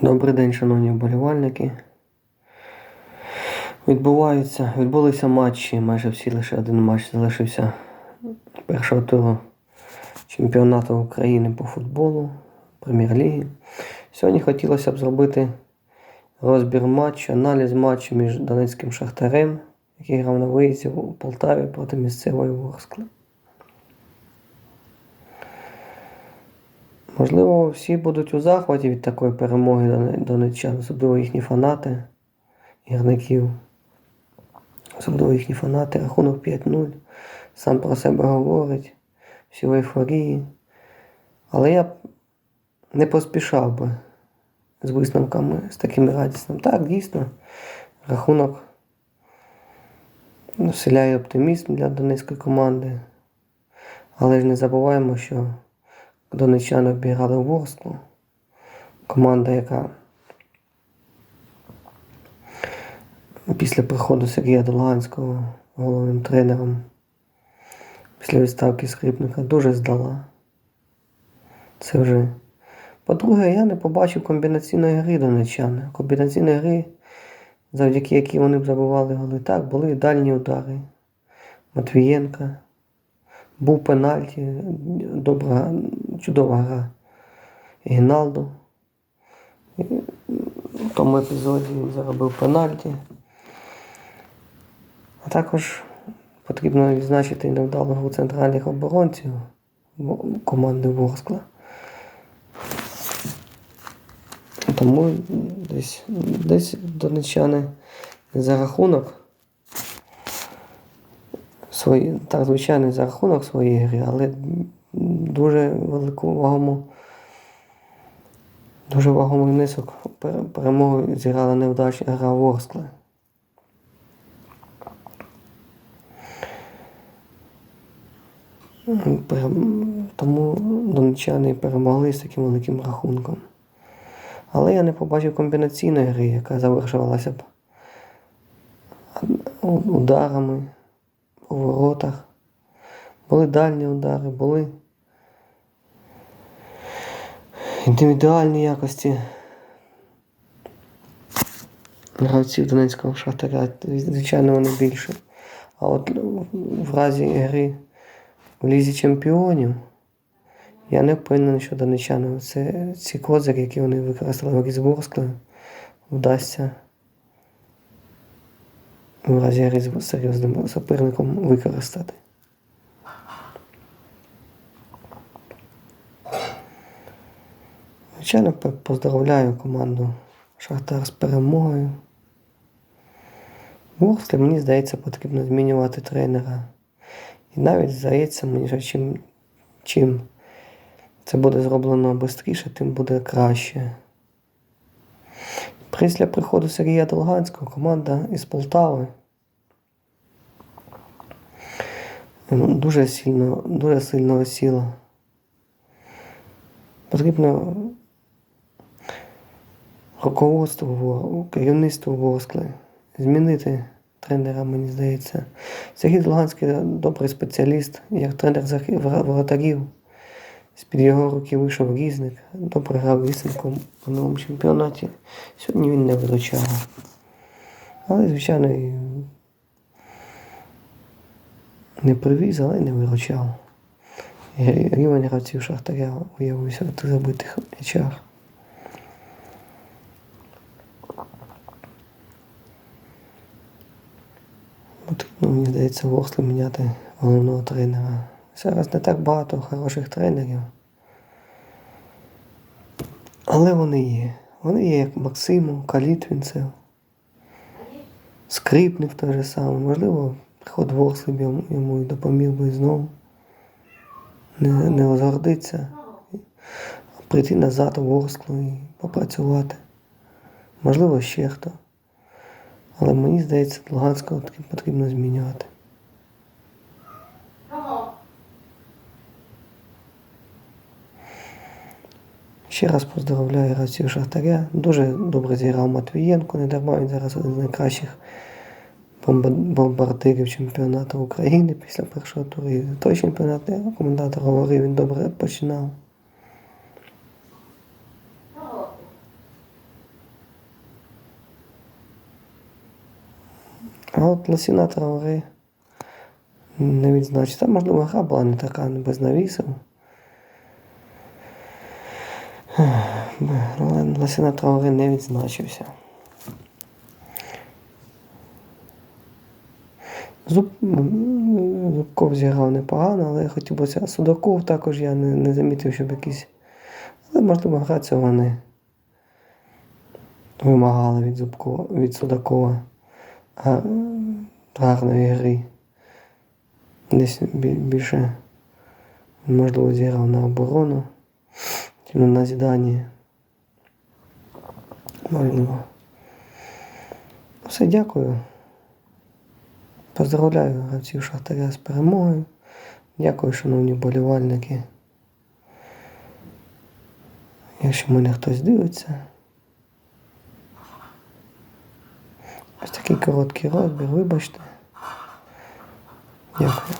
Добрий день, шановні вболівальники. Відбуваються, відбулися матчі, майже всі лише один матч залишився першого туру чемпіонату України по футболу, прем'єр-ліги. Сьогодні хотілося б зробити розбір матчу, аналіз матчу між Донецьким Шахтарем, який грав на виїзді у Полтаві проти місцевої Ворскли. Можливо, всі будуть у захваті від такої перемоги доне- донеччан, особливо їхні фанати, гірників. Особливо їхні фанати. Рахунок 5-0. Сам про себе говорить. Всі в ейфорії. Але я не поспішав би з висновками з такими радісними. Так, дійсно, рахунок вселяє оптимізм для донецької команди. Але ж не забуваємо, що донеччани обіграли Ворсклу. Команда, яка після приходу Сергія Долганського головним тренером, після відставки скрипника, дуже здала. Це вже. По-друге, я не побачив комбінаційної гри донеччани. Комбінаційної гри, завдяки якій вони б забивали голи. Так, були дальні удари. Матвієнка. Був пенальті, добра, чудова гра. Гіналду. В тому епізоді він заробив пенальті. А також потрібно відзначити невдалу гру центральних оборонців команди Ворскла. Тому десь, десь донеччани за рахунок свої, так, звичайно, за рахунок своєї гри, але дуже велику вагому, дуже вагомий внесок в пере- перемогу зіграла невдачна гра Ворскли. Пере- Тому донеччани перемогли з таким великим рахунком. Але я не побачив комбінаційної гри, яка завершувалася б ударами по воротах. Були дальні удари, були індивідуальні якості гравців Донецького шахтаря. Звичайно, вони більше. А от в разі гри в Лізі Чемпіонів я не впевнений, що донеччанам це ці козирі, які вони використали в грі вдасться в разі гри з серйозним суперником використати. Звичайно, поздравляю команду Шахтар з перемогою. Ворсклі, мені здається, потрібно змінювати тренера. І навіть здається мені, що чим, чим це буде зроблено швидше, тим буде краще. Після приходу Сергія Долганського команда із Полтави ну, дуже сильно, дуже сильно осіла. Потрібно руководство, керівництво Ворскли змінити тренера, мені здається. Сергій Долганський добрий спеціаліст, як тренер воротарів. З-під його руки вийшов різник, добре грав різником у новому чемпіонаті. Сьогодні він не виручав. Але, звичайно, не привіз, але не виручав. Рівень гравців Шахтаря уявився в тих забитих м'ячах. Потрібно, мені здається, Ворсли міняти головного тренера. Зараз не так багато хороших тренерів. Але вони є. Вони є як Максимов, Калітвінцев, Скрипник той же самий. Можливо, приход Ворсли йому, і допоміг би знову не, не розгордитися, а прийти назад у Ворсклу і попрацювати. Можливо, ще хто. Але мені здається, Луганського таки потрібно змінювати. Ще раз поздравляю гравців Шахтаря. Дуже добре зіграв Матвієнко, не дарма він зараз один з найкращих бомба- бомбардирів чемпіонату України після першого туру. Той чемпіонат, я коментатор говорив, він добре починав. А от Лосіна Траори не відзначив. Там, можливо, гра була не така, не без навісів. Але Лосіна Траори не відзначився. Зуб... Зубков зіграв непогано, але хотів би. Судаков також я не, не замітив, щоб якийсь. Але можливо гра цього не вимагала від Зубкова, від Судакова гарної гри. Десь більше, можливо, зіграв на оборону, чи на назідання. Можливо. Все, дякую. Поздравляю гравців Шахтаря з перемогою. Дякую, шановні болівальники. Якщо мене хтось дивиться. Такий короткий розбір, вибачте. Дякую.